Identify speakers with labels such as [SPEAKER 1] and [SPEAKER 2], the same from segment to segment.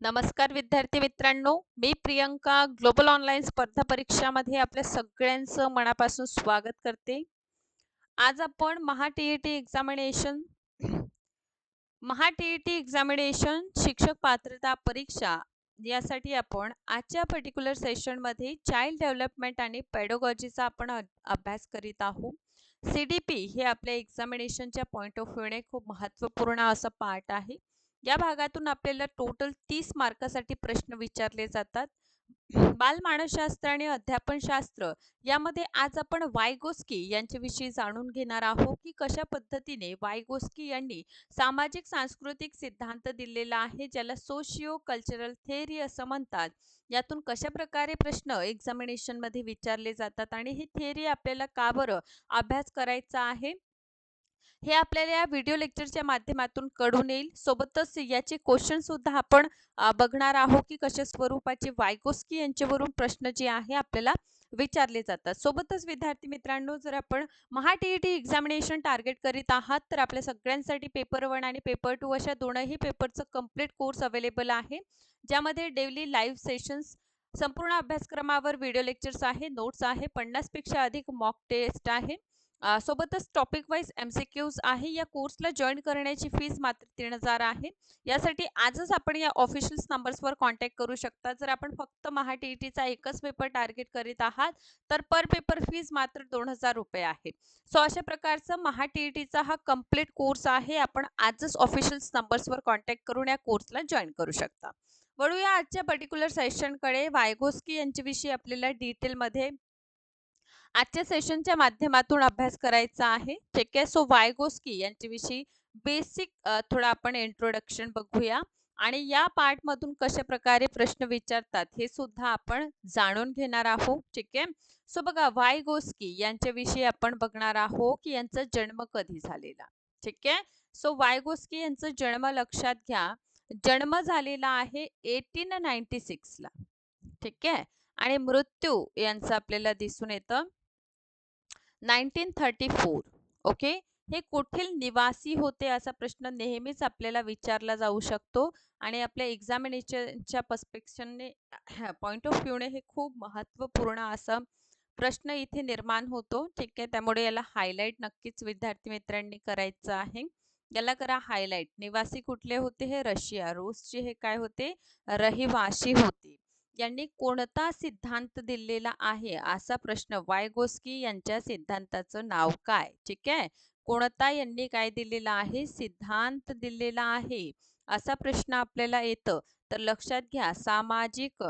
[SPEAKER 1] नमस्कार विद्यार्थी मित्रांनो मी प्रियंका ग्लोबल ऑनलाईन स्पर्धा परीक्षामध्ये आपल्या सगळ्यांचं मनापासून स्वागत करते. आज आपण Maha T E T examination Maha T E T examination शिक्षक पात्रता परीक्षा यासाठी आपण आजच्या पर्टिक्युलर सेशनमध्ये चाइल्ड डेव्हलपमेंट आणि पॅडोगॉजीचा आपण अभ्यास करीत आहोत. सी डी पी हे आपल्या एक्झामिनेशनच्या पॉईंट ऑफ व्ह्यूने खूप महत्त्वपूर्ण असं पार्ट आहे. या भागातून आपल्याला टोटल तीस मार्कासाठी प्रश्न विचारले जातात. बालमानसशास्त्र आणि अध्यापनशास्त्र यामध्ये आज आपण वायगोस्की यांच्याविषयी जाणून घेणार आहोत की कशा पद्धतीने वायगोस्की यांनी सामाजिक सांस्कृतिक सिद्धांत दिलेला आहे ज्याला सोशिओ कल्चरल थेअरी असं म्हणतात. यातून कशा प्रकारे प्रश्न एक्झामिनेशनमध्ये विचारले जातात आणि ही थेअरी आपल्याला का बरं अभ्यास करायचा आहे? हे आपल्याला या व्हिडिओ लेक्चरच्या माध्यमातून कळून येईल. सोबतच याचे क्वेश्चन सुद्धा आपण बघणार आहोत की कशा स्वरूपाचे वायकोस्की यांच्यावरून प्रश्न जे आहे आपल्याला विचारले जातात. सोबतच विद्यार्थी मित्रांनो जर आपण Maha T E T examination target करीत आहात तर आपल्या सगळ्यांसाठी पेपर वन आणि पेपर टू अशा दोनही पेपरचं कंप्लीट कोर्स अवेलेबल आहे. ज्यामध्ये डेली लाईव्ह सेशन्स संपूर्ण अभ्यासक्रमावर व्हिडिओ लेक्चर्स आहे नोट्स आहे पन्नासपेक्षा अधिक मॉक टेस्ट आहे. सोबतच topic wise M C Qs आहे. या कोर्सला जॉईन करण्याची फीस मात्र तीन हजार आहे. यासाठी आजच आपण या ऑफिशियल नंबर्सवर कॉन्टॅक्ट करू शकता. जर आपण फक्त महा टी ई टीचा एकच पेपर टार्गेट करीत आहात तर पर पेपर फीज मात्र दोन हजार रुपये आहे. सो अशा प्रकारचं महा टी ई टीचा हा कंप्लीट कोर्स आहे. आपण आजच ऑफिशियल नंबर्सवर कॉन्टॅक्ट करून या कोर्सला जॉईन करू शकता. वळूया आजच्या पर्टिक्युलर सेशनकडे वायगोस्की यांच्याविषयी आपल्याला डिटेलमध्ये आजच्या सेशनच्या माध्यमातून अभ्यास करायचा आहे. ठीक आहे सो वायगोस्की यांच्याविषयी बेसिक थोडं आपण इंट्रोडक्शन बघूया. आणि या पार्ट मधून कशा प्रकारे प्रश्न विचारतात हे सुद्धा आपण जाणून घेणार आहोत. ठीक आहे? सो बघा वायगोस्की यांच्याविषयी आपण बघणार आहोत की यांचा जन्म कधी झालेला. ठीक आहे? सो वायगोस्की यांचा जन्म लक्षात घ्या. जन्म झालेला आहे एटीन नाईन्टी सिक्सला ठीक आहे? आणि मृत्यू यांचं आपल्याला दिसून येतं. Nineteen thirty four okay? हे कुठील निवासी होते असा प्रश्न नेहमीच आपल्याला विचारला जाऊ शकतो आणि आपल्या एक्झामिनेशनच्या पर्स्पेक्शनने पॉइंट ऑफ व्ह्यूने हे खूप महत्त्वपूर्ण असं प्रश्न इथे निर्माण होतो. ठीक आहे त्यामुळे याला हायलाईट नक्कीच विद्यार्थी मित्रांनी करायचं आहे. याला करा हायलाईट निवासी कुठले होते हे? रशिया. रूसचे हे काय होते? रहिवासी होते. यांनी कोणता सिद्धांत दिलेला आहे? असा प्रश्न वायगोस्की यांच्या सिद्धांताचं नाव काय? ठीक आहे? कोणता यांनी काय दिलेला आहे? सिद्धांत दिलेला आहे. असा प्रश्न आपल्याला येतं. तर लक्षात घ्या सामाजिक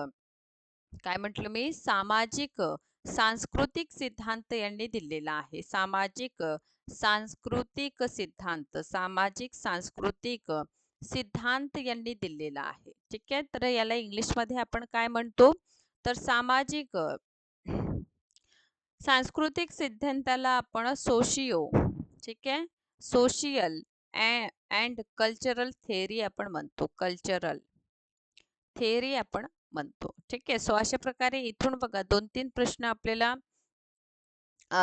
[SPEAKER 1] काय म्हटलं मी? सामाजिक सांस्कृतिक सिद्धांत यांनी दिलेला आहे. सामाजिक सांस्कृतिक सिद्धांत सामाजिक सांस्कृतिक सिद्धांत यांनी दिलेला आहे. ठीक आहे. तर याला इंग्लिशमध्ये आपण काय म्हणतो? तर सामाजिक सांस्कृतिक सिद्धांताला आपण सोशिओ ठीक आहे? सोशियल अँड कल्चरल थेअरी आपण म्हणतो. कल्चरल थेअरी आपण म्हणतो. ठीक आहे. सो अशा प्रकारे इथून बघा दोन तीन प्रश्न आपल्याला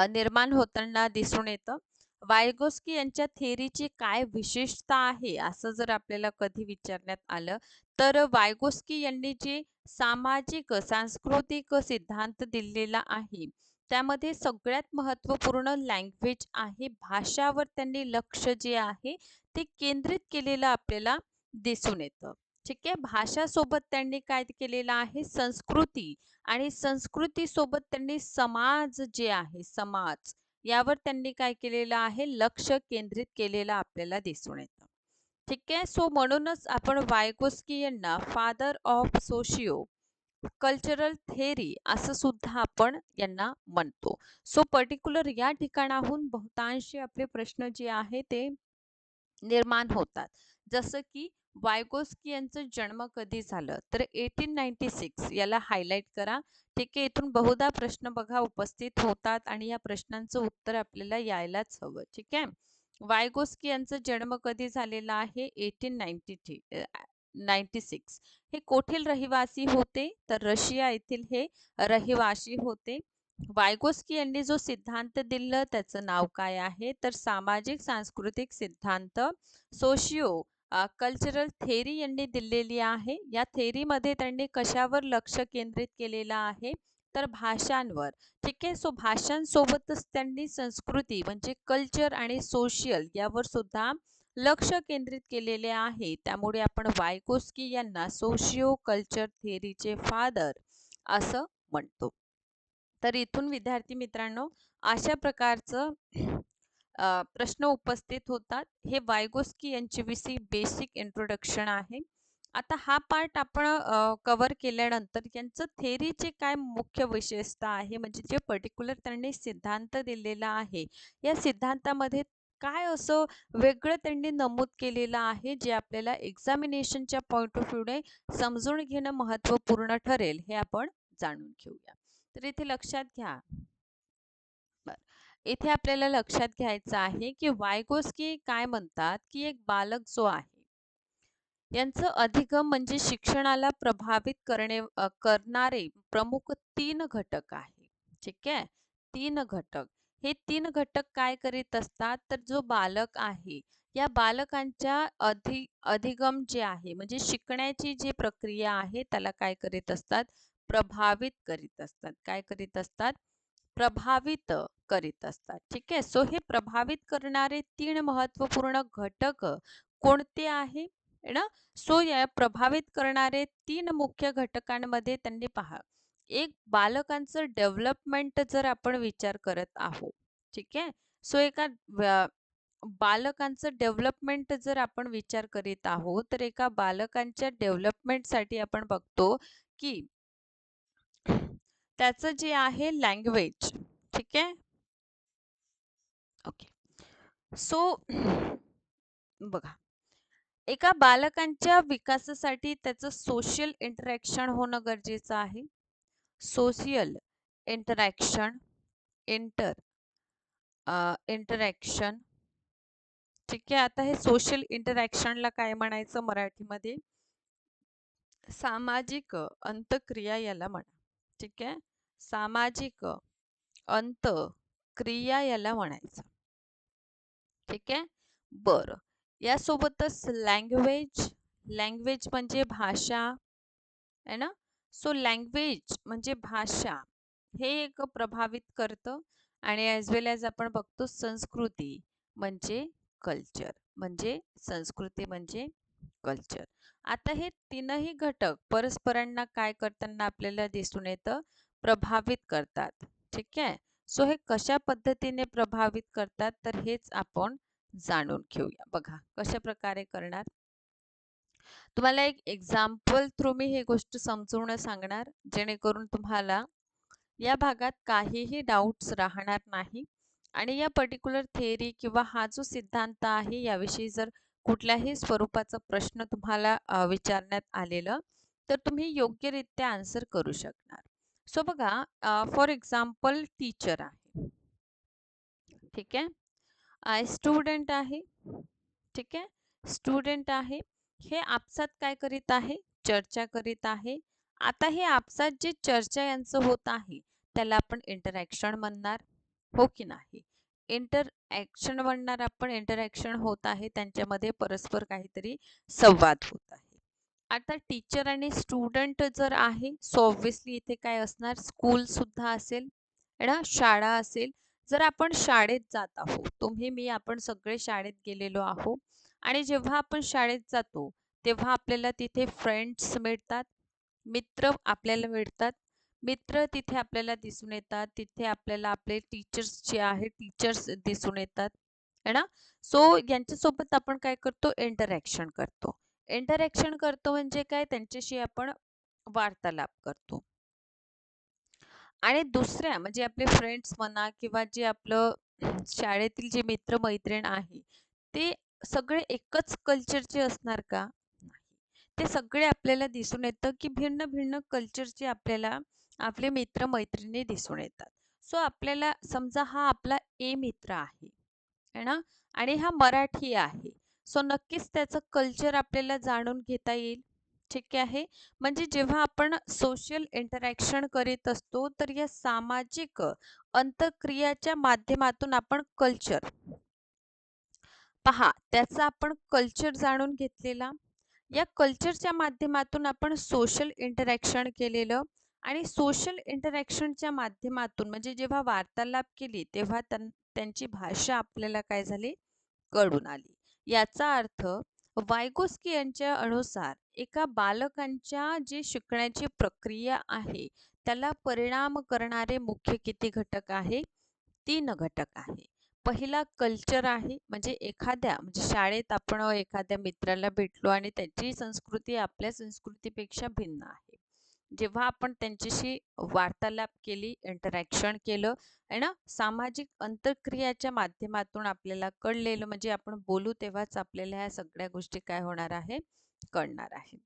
[SPEAKER 1] निर्माण होताना दिसून येतं. वायगोस्की यांच्या थेअरीची काय विशेषता आहे? असं जर आपल्याला कधी विचारण्यात आलं तर वायगोस्की यांनी जे सामाजिक सांस्कृतिक सिद्धांत दिलेला आहे त्यामध्ये सगळ्यात महत्त्वपूर्ण लँग्वेज आहे भाषावर त्यांनी लक्ष जे आहे ते केंद्रित केलेलं आपल्याला दिसून येतं. ठीक आहे? भाषासोबत त्यांनी काय केलेलं आहे? संस्कृती आणि संस्कृतीसोबत त्यांनी समाज जे आहे समाज यावर त्यांनी काय केलेलं आहे? लक्ष केंद्रित केलेलं आपल्याला दिसून येतं. ठीक आहे. सो म्हणूनच आपण वायगोस्की यांना father of socio cultural theory असं सुद्धा आपण यांना म्हणतो. सो पर्टिक्युलर या ठिकाणाहून बहुतांशी आपले प्रश्न जे आहे ते निर्माण होतात. जसं की वायगोस्की यांचं जन्म कधी झालं? तर एटीन नाईन्टी सिक्स याला हायलाईट करा. ठीक आहे इथून बहुधा प्रश्न बघा उपस्थित होतात आणि या प्रश्नांचं उत्तर आपल्याला यायलाच हवं. ठीक आहे? वायगोस्की यांचा जन्म कधी झालेला आहे? Eighteen ninety three ninety six. हे कोठील रहिवासी होते? तर रशिया येथील हे रहिवासी होते. वायगोस्की यांनी जो सिद्धांत दिलं त्याचं नाव काय आहे? तर सामाजिक सांस्कृतिक सिद्धांत सोशिओ कल्चरल थेरी यांनी दिलेली आहे. या थेरीमध्ये त्यांनी कशावर लक्ष केंद्रित केलेलं आहे? तर भाषांवर ठीक आहे सो भाषांसोबतच त्यांनी संस्कृती म्हणजे कल्चर आणि सोशियल यावर सुद्धा लक्ष केंद्रित केलेले आहे. त्यामुळे आपण वायकोस्की यांना सोशिओ कल्चर थेरीचे फादर असं म्हणतो. तर इथून विद्यार्थी मित्रांनो अशा प्रकारचं प्रश्न उपस्थित होतात. हे वायगोस्की यांच्याविषयी बेसिक इंट्रोडक्शन आहे. आता हा पार्ट आपण कव्हर केल्यानंतर यांचं थेरीचे काय मुख्य विशेषता आहे? म्हणजे जे पर्टिक्युलर त्यांनी सिद्धांत दिलेला आहे या सिद्धांतामध्ये काय असं वेगळं त्यांनी नमूद केलेलं आहे जे आपल्याला एक्झामिनेशनच्या पॉईंट ऑफ व्ह्यूने समजून घेणं महत्त्वपूर्ण ठरेल हे आपण जाणून घेऊया. तर इथे लक्षात घ्या. इथे आपल्याला लक्षात घ्यायचं आहे की वायगोस्की काय म्हणतात की एक बालक जो आहे यांचं अधिगम म्हणजे शिक्षणाला प्रभावित करणे करणारे प्रमुख तीन घटक आहे. ठीक आहे? तीन घटक. हे तीन घटक काय करीत असतात? तर जो बालक आहे या बालकांच्या अधि अधिगम जे आहे म्हणजे शिकण्याची जी प्रक्रिया आहे त्याला काय करीत असतात? प्रभावित करीत असतात. काय करीत असतात? प्रभावित करीत असतात. ठीक आहे? सो हे प्रभावित करणारे तीन महत्त्वपूर्ण घटक कोणते आहे? ना? सो या प्रभावित करणारे तीन मुख्य घटकांमध्ये त्यांनी पहा. एक बालकांचं डेव्हलपमेंट जर आपण विचार करत आहोत ठीक आहे? सो एका बालकांचं डेव्हलपमेंट जर आपण विचार करीत आहोत तर एका बालकांच्या डेव्हलपमेंटसाठी आपण बघतो की त्याचं जे आहे लँग्वेज ठीक आहे? ओके. सो बघा. एका बालकांच्या विकासासाठी त्याचं सोशल इंटरॅक्शन होणं गरजेचं आहे. सोशियल इंटरॅक्शन इंटर इंटरॅक्शन ठीक आहे आता हे सोशल इंटरॅक्शनला काय म्हणायचं मराठीमध्ये? सामाजिक अंतक्रिया याला म्हणा. ठीक आहे? सामाजिक अंत क्रिया याला म्हणायचं. ठीक आहे? बरं. यासोबतच लँग्वेज लँग्वेज म्हणजे भाषा आहे ना? सो लँग्वेज म्हणजे भाषा हे एक प्रभावित करतं आणि ॲज वेल ॲज आपण बघतो संस्कृती म्हणजे कल्चर म्हणजे संस्कृती म्हणजे कल्चर आता हे तीनही घटक परस्परांना काय करताना आपल्याला दिसून येतं? प्रभावित करतात. ठीक आहे? सो हे कशा पद्धतीने प्रभावित करतात? तर हेच आपण जाणून घेऊया. बघा कशा प्रकारे करणार? तुम्हाला एक एक्झाम्पल थ्रू मी ही गोष्ट समजवणं सांगणार जेणेकरून तुम्हाला या भागात काहीही डाऊट्स राहणार नाही आणि या पर्टिक्युलर थेअरी किंवा हा जो सिद्धांत आहे याविषयी जर कुठल्याही स्वरूपाचा प्रश्न तुम्हाला विचारण्यात आलेलं तर तुम्ही योग्यरित्या आन्सर करू शकणार. सो बघा फॉर एक्झाम्पल टीचर आहे. ठीक आहे? आय स्टुडंट आहे. ठीक आहे? स्टुडंट आहे. हे आपसात काय करीत आहे? चर्चा करीत आहे. आता हे आपसात जे चर्चा यांचं होत आहे त्याला आपण इंटरॅक्शन म्हणणार. हो की नाही? इंटर ॲक्शन म्हणणार आपण इंटरॅक्शन होत आहे. त्यांच्यामध्ये परस्पर काहीतरी संवाद होत आहे. आता टीचर आणि स्टुडंट जर आहे सो ऑब्विसली इथे काय असणार? स्कूल सुद्धा असेल ना? शाळा असेल. जर आपण शाळेत जात आहोत तुम्ही मी आपण सगळे शाळेत गेलेलो आहोत आणि जेव्हा आपण शाळेत जातो तेव्हा आपल्याला तिथे फ्रेंड्स मिळतात मित्र आपल्याला मिळतात मित्र तिथे आपल्याला दिसून येतात तिथे आपल्याला आपले टीचर्स जे आहे टीचर्स दिसून येतात है ना? सो यांच्यासोबत आपण काय करतो? इंटरॅक्शन करतो. इंटरॅक्शन करतो म्हणजे काय? त्यांच्याशी आपण वार्तालाप करतो. आणि दुसऱ्या म्हणजे आपले फ्रेंड्स म्हणा किंवा जे आपलं शाळेतील जे मित्र मैत्रीण आहे ते सगळे एकच कल्चरचे असणार का? ते सगळे आपल्याला दिसून येतं की भिन्न भिन्न कल्चरचे आपल्याला आपले मित्र मैत्रिणी दिसून येतात. सो आपल्याला समजा हा आपला ए मित्र आहे ना? आणि हा मराठी आहे. सो नक्कीच त्याचं कल्चर आपल्याला जाणून घेता येईल. शक्य आहे. म्हणजे जेव्हा आपण सोशल इंटरॅक्शन करीत असतो तर या सामाजिक अंतक्रियाच्या माध्यमातून आपण कल्चर पहा त्याचा आपण कल्चर जाणून घेतलेला. या कल्चरच्या माध्यमातून आपण सोशल इंटरॅक्शन केलेलं आणि सोशल इंटरॅक्शनच्या माध्यमातून म्हणजे जेव्हा वार्तालाप केली तेव्हा त्यांची भाषा आपल्याला काय झाली? कळून आली. याचा अर्थ वायगोस्की यांच्या अनुसार एका बालकांच्या जी शिकण्याची प्रक्रिया आहे त्याला परिणाम करणारे मुख्य किती घटक आहे? तीन घटक आहे. पहिला कल्चर आहे म्हणजे एखाद्या म्हणजे शाळेत आपण एखाद्या मित्राला भेटलो आणि त्याची संस्कृती आपल्या संस्कृतीपेक्षा भिन्न आहे. जेव्हा आपण त्यांच्याशी वार्तालाप केली इंटरॅक्शन केलं आहे ना? सामाजिक अंतर्क्रियाच्या माध्यमातून आपल्याला कळलेलं म्हणजे आपण बोलू तेव्हाच आपल्याला ह्या सगळ्या गोष्टी काय होणार आहे? कळणार आहे.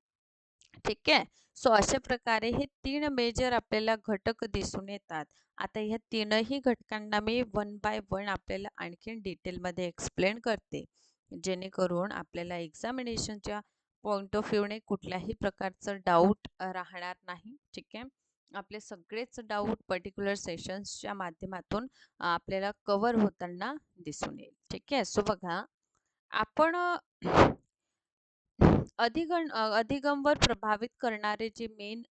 [SPEAKER 1] ठीक आहे? सो अशा प्रकारे हे तीन मेजर आपल्याला घटक दिसून येतात. आता ह्या तीनही घटकांना मी वन बाय वन आपल्याला आणखीन डिटेलमध्ये एक्सप्लेन करते. जेणेकरून आपल्याला एक्झामिनेशनच्या पॉईंट ऑफ व्ह्यूने कुठल्याही प्रकारचं डाऊट राहणार नाही. ठीक आहे? आपले सगळेच डाऊट पर्टिक्युलर सेशन्सच्या माध्यमातून आपल्याला कवर होताना दिसून येईल. ठीक आहे? सो बघा आपण अधिगण अधिगमवर प्रभावित करणारे जे मेन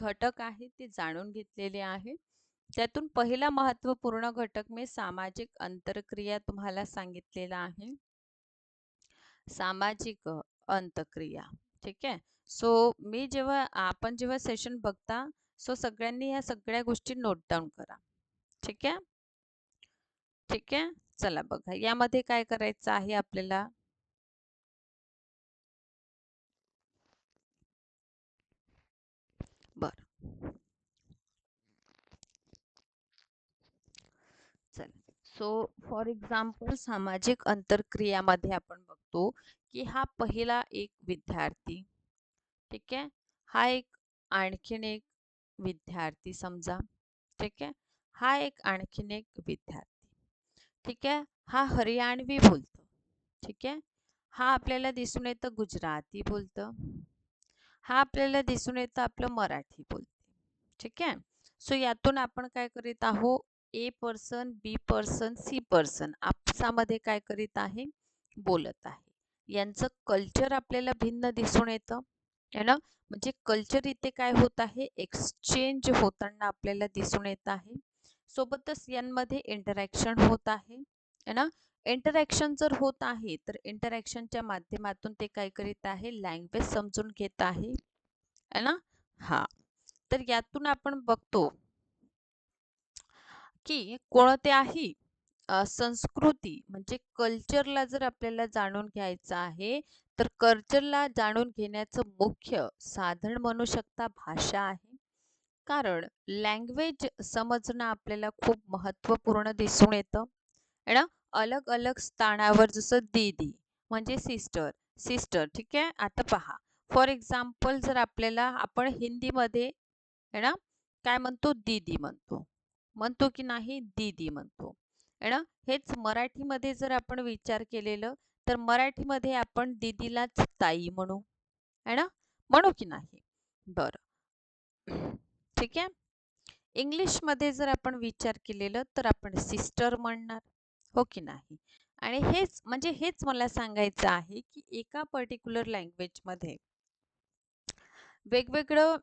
[SPEAKER 1] घटक आहेत ते जाणून घेतलेले आहे. त्यातून पहिला महत्त्वपूर्ण घटक मी सामाजिक अंतरक्रिया तुम्हाला सांगितलेला आहे. सामाजिक अंतक्रिया. ठीक आहे? सो मी जेव्हा आपण जेव्हा सेशन बघता सो सगळ्यांनी ह्या सगळ्या गोष्टी नोट डाऊन करा. ठीक आहे? ठीक आहे? चला बघा. यामध्ये काय करायचं आहे आपल्याला बर चल सो फॉर एक्झाम्पल सामाजिक अंतरक्रियामध्ये आपण बघतो की हा पहिला एक विद्यार्थी ठीक आहे? हा एक आणखीन एक विद्यार्थी समजा ठीक आहे? हा एक आणखीन एक विद्यार्थी ठीक आहे? हा हरियाणवी बोलतो ठीक आहे? हा आपल्याला दिसून येतं गुजराती बोलतं हा आपल्याला दिसून येतं आपलं मराठी बोलते ठीक आहे? सो यातून आपण काय करीत आहोत? A person B person C person आपसामध्ये काय करीत आहे? बोलत आहे. यांचं कल्चर आपल्याला भिन्न दिसून येतं. है ना? म्हणजे कल्चर इथे काय होत आहे? एक्सचेंज होताना आपल्याला दिसून येत आहे. सोबतच यांमध्ये इंटरॅक्शन होत आहे. है ना? इंटरॅक्शन जर होत आहे तर इंटरॅक्शनच्या माध्यमातून ते काय करीत आहे? लँग्वेज समजून घेत आहे. है ना? हा. तर यातून आपण बघतो की कोणत्याही संस्कृती म्हणजे कल्चरला जर आपल्याला जाणून घ्यायचं आहे तर कल्चरला जाणून घेण्याचं मुख्य साधन म्हणू शकता भाषा आहे. कारण लँग्वेज समजणं आपल्याला खूप महत्त्वपूर्ण दिसून येतं. ना? अलग अलग स्थानावर जसं दीदी म्हणजे सिस्टर सिस्टर ठीक आहे? आता पहा फॉर एक्झाम्पल जर आपल्याला आपण हिंदीमध्ये है ना? काय म्हणतो? दीदी म्हणतो. म्हणतो की नाही दीदी म्हणतो. आहे ना? हेच मराठीमध्ये जर आपण विचार केलेलं तर मराठीमध्ये आपण दीदीलाच ताई म्हणू. है ना? म्हणू की नाही. बरं. ठीक आहे? इंग्लिशमध्ये जर आपण विचार केलेलं तर आपण सिस्टर म्हणणार. हो की नाही? आणि हेच म्हणजे हेच मला सांगायचं आहे की एका पर्टिक्युलर लँग्वेजमध्ये वेगवेगळं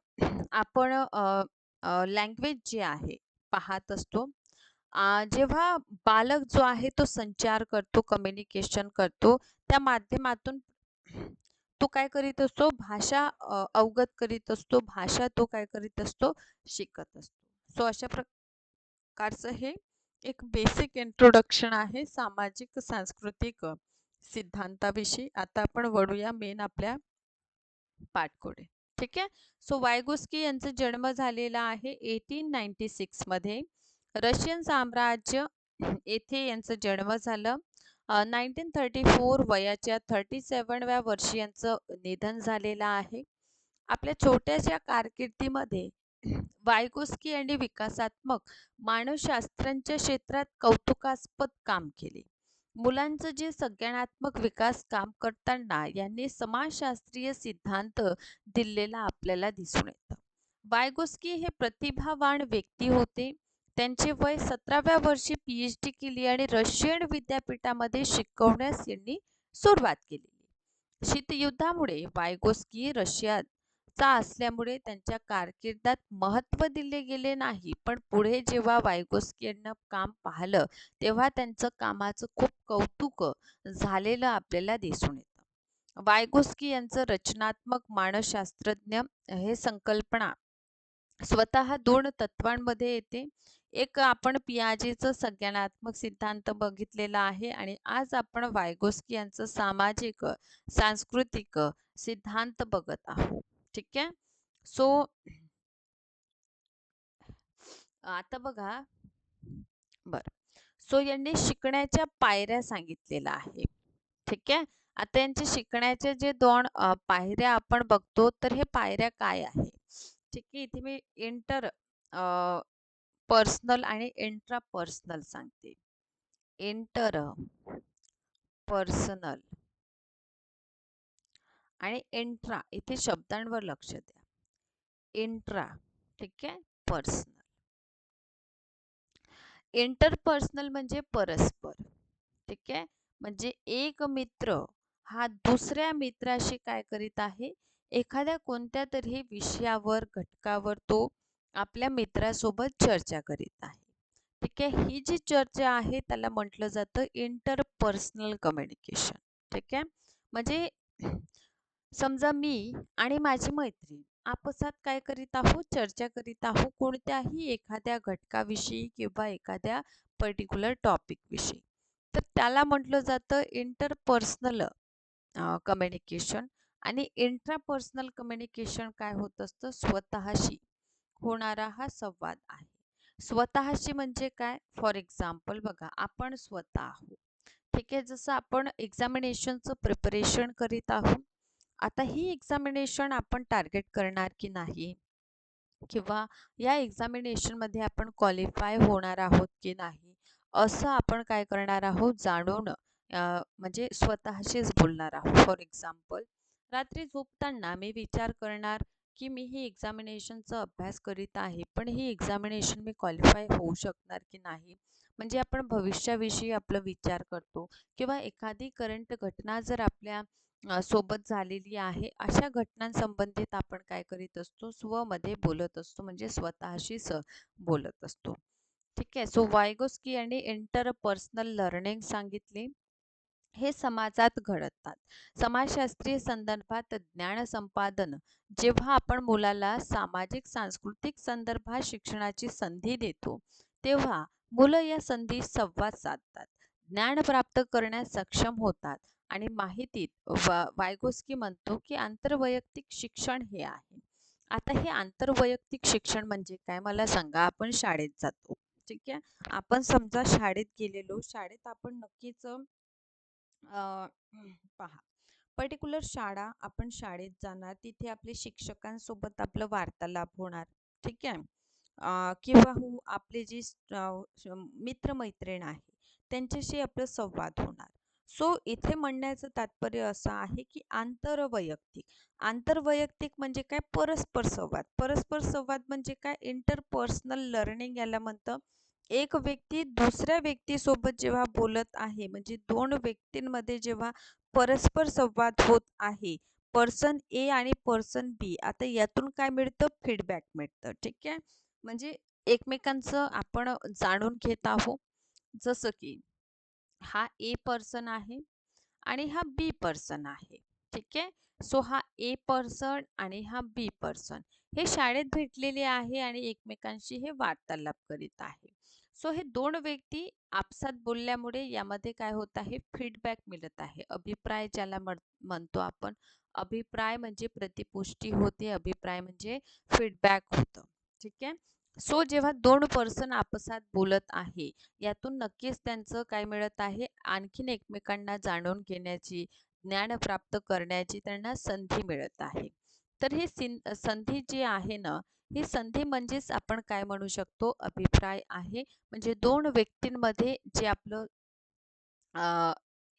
[SPEAKER 1] आपण लँग्वेज जे आहे पाहत असतो. जेव्हा बालक जो आहे तो संचार करतो कम्युनिकेशन करतो त्या माध्यमातून तो काय करीत असतो भाषा अवगत करीत असतो भाषा तो काय करीत असतो शिकत असतो. सो अशा प्रकारचं हे एक बेसिक इंट्रोडक्शन आहे सामाजिक सांस्कृतिक सिद्धांताविषयी. आता आपण वळूया मेन आपल्या पाठकोडे ठीक आहे? सो वायगोस्की यांचा जन्म झालेला आहे एटीन नाईन्टी सिक्समध्ये रशियन साम्राज्य येथे यांचं जन्म झालं. नाईन्टीन थर्टी फोर वयाच्या थर्टी सेवनव्या वर्षी यांचं निधन झालेलं आहे. आपल्या छोट्याशा कारकिर्दीमध्ये वायगोस्की यांनी विकासात्मक मानवशास्त्रांच्या क्षेत्रात कौतुकास्पद काम केले. मुलांचं जे संज्ञानात्मक विकास काम करताना यांनी समाजशास्त्रीय सिद्धांत दिलेला आपल्याला दिसून येतं. बायगोस्की हे प्रतिभावान व्यक्ती होते. त्यांचे वय सतराव्या वर्षी पी एच डी केली आणि रशियन विद्यापीठामध्ये शिकवण्यास यांनी सुरुवात केली शीतयुद्धामुळे वायगोस्की चा असल्यामुळे त्यांच्या कारकिर्दात महत्त्व दिले गेले नाही. पण पुढे जेव्हा वायगोस्की यांना काम पाहिलं तेव्हा त्यांचं कामाचं खूप कौतुक झालेलं आपल्याला दिसून येतं. वायगोस्की यांचं रचनात्मक मानसशास्त्रज्ञ हे संकल्पना स्वतः दोन तत्वांमध्ये येते. एक आपण पियाजेचं संज्ञानात्मक सिद्धांत बघितलेला आहे आणि आज आपण वायगोस्की यांचं सामाजिक सांस्कृतिक सिद्धांत बघत आहोत. ठीक आहे. सो आता बघा. बर. सो यांनी शिकण्याच्या पायऱ्या सांगितलेल्या आहे ठीक आहे? आता यांचे शिकण्याचे जे दोन पायऱ्या आपण बघतो तर हे पायऱ्या काय आहे ठीक आहे इथे मी इंटर पर्सनल आणि इंट्रा पर्सनल सांगते. Inter personal. आणि एंट्रा इथे शब्दांवर लक्ष द्या. इंट्रा ठीक आहे? पर्सनल इंटरपर्सनल म्हणजे परस्पर. ठीक आहे? म्हणजे एक मित्र हा दुसऱ्या मित्राशी काय करीत आहे? एखाद्या कोणत्या तरी विषयावर घटकावर तो आपल्या मित्रासोबत चर्चा करीत आहे. ठीक आहे? ही जी चर्चा आहे त्याला म्हटलं जातं इंटरपर्सनल कम्युनिकेशन ठीक आहे? म्हणजे समजा मी आणि माझी मैत्रीण आपसात काय करीत आहोत चर्चा करीत आहोत कोणत्याही एखाद्या घटकाविषयी किंवा एखाद्या पर्टिक्युलर टॉपिकविषयी तर त्याला म्हटलं जातं इंटरपर्सनल कम्युनिकेशन आणि इंट्रापर्सनल कम्युनिकेशन काय होत असतं? स्वतःशी होणारा हा संवाद आहे. स्वतःशी म्हणजे काय? फॉर एक्झाम्पल बघा आपण स्वतः आहोत. ठीक आहे? जसं आपण एक्झामिनेशनचं प्रिपरेशन करीत आहोत आता ही एक्झामिनेशन आपण टार्गेट करणार की नाही? किंवा या एक्झामिनेशनमध्ये आपण क्वालिफाय होणार आहोत की नाही? असं आपण काय करणार आहोत? जाणून म्हणजे स्वतःशीच बोलणार आहोत. फॉर एक्झाम्पल रात्री झोपताना मी विचार करणार की मी ही एक्झामिनेशनचा अभ्यास करीत आहे पण ही एक्झामिनेशन मी क्वालिफाय होऊ शकणार की नाही? म्हणजे आपण भविष्याविषयी आपलं विचार करतो. किंवा एखादी करंट घटना जर आपल्या सोबत झालेली आहे. अशा घटनांसंबंधित आपण काय करीत असतो? स्वमध्ये बोलत असतो म्हणजे स्वतःशीच बोलत असतो. ठीक आहे. सो वायगोस्की यांनी इंटरपर्सनल लर्निंग सांगितले. हे समाजात घडतात. समाजशास्त्रीय संदर्भात ज्ञान संपादन. जेव्हा आपण मुलाला सामाजिक सांस्कृतिक संदर्भात शिक्षणाची संधी देतो तेव्हा मुलं या संधी संवाद साधतात. ज्ञान प्राप्त करण्यास सक्षम होतात. आणि माहितीत वायगोस्की म्हणतो की आंतरवैयक्तिक शिक्षण हे आहे. आता हे आंतरवैयक्तिक शिक्षण म्हणजे काय? मला सांगा आपण शाळेत जातो ठीक आहे? आपण समजा शाळेत गेलेलो शाळेत आपण नक्कीच पहा पर्टिक्युलर शाळा आपण शाळेत जाणार तिथे आपले शिक्षकांसोबत आपलं वार्तालाप होणार ठीक आहे? किंवा हो आपले जे मित्रमैत्रीण आहे त्यांच्याशी आपलं संवाद होणार. सो इथे म्हणण्याचं तात्पर्य असं आहे की आंतरवैयक्तिक. आंतरवैयक्तिक म्हणजे काय? परस्पर संवाद. परस्पर संवाद म्हणजे काय? इंटरपर्सनल लर्निंग याला म्हणतं. एक व्यक्ती दुसऱ्या व्यक्तीसोबत जेव्हा बोलत आहे म्हणजे दोन व्यक्तींमध्ये जेव्हा परस्पर संवाद होत आहे पर्सन ए आणि पर्सन बी आता यातून काय मिळतं? फीडबॅक मिळतं. ठीक आहे? म्हणजे एकमेकांचं आपण जाणून घेत आहोत. जसं की हा ए पर्सन आहे आणि हा बी पर्सन आहे ठीक आहे? सो हा ए पर्सन आणि हा बी पर्सन हे शाळेत भेटलेले आहे आणि एकमेकांशी हे वार्तालाप करीत आहे. सो हे दोन व्यक्ती आपसात बोलल्यामुळे यामध्ये काय होत आहे? फीडबॅक मिळत आहे. अभिप्राय ज्याला म्हणतो आपण अभिप्राय म्हणजे प्रतिपुष्टी होते अभिप्राय म्हणजे फीडबॅक होतं ठीक आहे? सो जेव्हा दोन पर्सन आपसात बोलत आहे यातून नक्कीच त्यांचं काय मिळत आहे? आणखीन एकमेकांना जाणून घेण्याची ज्ञान प्राप्त करण्याची त्यांना संधी मिळत आहे. तर ही संधी जी आहे ना ही संधी म्हणजेच आपण काय म्हणू शकतो? अभिप्राय आहे. म्हणजे दोन व्यक्तींमध्ये जे आपलं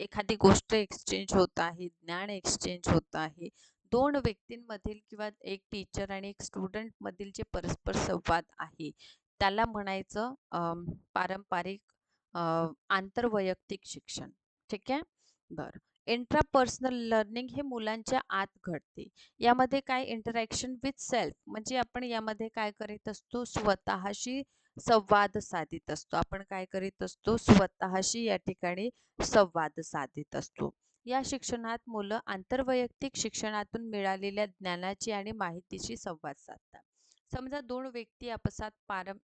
[SPEAKER 1] एखादी गोष्ट एक्सचेंज होत आहे ज्ञान एक्सचेंज होत आहे दोन व्यक्तींमधील किंवा एक टीचर आणि एक स्टुडंटमधील जे परस्पर संवाद आहे त्याला म्हणायचं पारंपरिक आंतरवैयक्तिक शिक्षण. ठीक आहे? बरं. इंट्रापर्सनल लर्निंग हे मुलांच्या आत घडते. यामध्ये काय इंटरॅक्शन विथ सेल्फ म्हणजे आपण यामध्ये काय करीत असतो? स्वतःशी संवाद साधित असतो. आपण काय करीत असतो? स्वतःशी या ठिकाणी संवाद साधित असतो. या शिक्षणात मुलं आंतरवैयक्तिक शिक्षणातून मिळालेल्या ज्ञानाची आणि माहितीशी संवाद साधतात. समजा दोन व्यक्ती आपसात पारं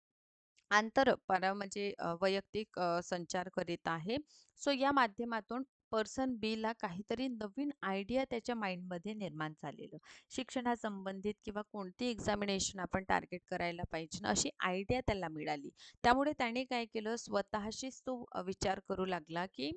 [SPEAKER 1] आंतर पारा म्हणजे वैयक्तिक संचार करीत आहे. सो या माध्यमातून पर्सन बी ला काहीतरी नवीन आयडिया त्याच्या माइंडमध्ये निर्माण झालेलं. शिक्षणासंबंधित किंवा कोणती एक्झामिनेशन आपण टार्गेट करायला पाहिजे ना अशी आयडिया त्याला मिळाली. त्यामुळे त्याने काय केलं स्वतःशीच तो विचार करू लागला की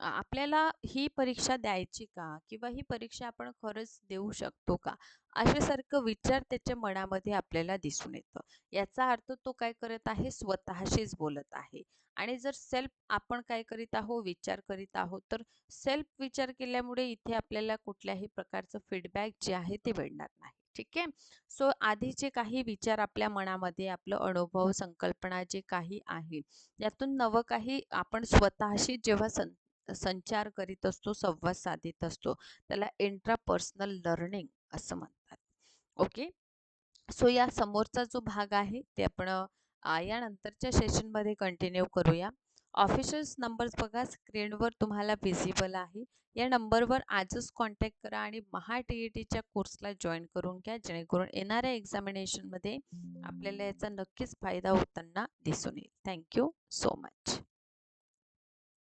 [SPEAKER 1] आपल्याला ही परीक्षा द्यायची का? किंवा ही परीक्षा आपण खरंच देऊ शकतो का? अशासारखं विचार त्याच्या मनामध्ये आपल्याला दिसून येतं. याचा अर्थ तो काय करत आहे? स्वतःशीच बोलत आहे. आणि जर सेल्फ आपण काय करीत आहोत? विचार करीत आहोत तर सेल्फ विचार केल्यामुळे इथे आपल्याला कुठल्याही प्रकारचं फीडबॅक जे आहे ते मिळणार नाही. ठीक आहे? सो आधीचे काही विचार आपल्या मनामध्ये आपलं अनुभव संकल्पना जे काही आहे यातून नवं काही आपण स्वतःशी जेव्हा सं संचार करीत असतो संवाद साधित असतो. त्याला इंट्रापर्सनल लर्निंग असं म्हणतात. ओके? सो या समोरचा जो भाग आहे ते आपण यानंतरच्या सेशनमध्ये कंटिन्यू करूया. ऑफिशियल्स नंबर्स बघा स्क्रीनवर तुम्हाला विजिबल आहे. या नंबरवर आजच कॉन्टॅक्ट करा आणि महा टी ई टीच्या कोर्सला जॉईन करून घ्या. जेणेकरून येणाऱ्या एक्झामिनेशनमध्ये आपल्याला याचा नक्कीच फायदा होताना दिसून येईल. Thank you so much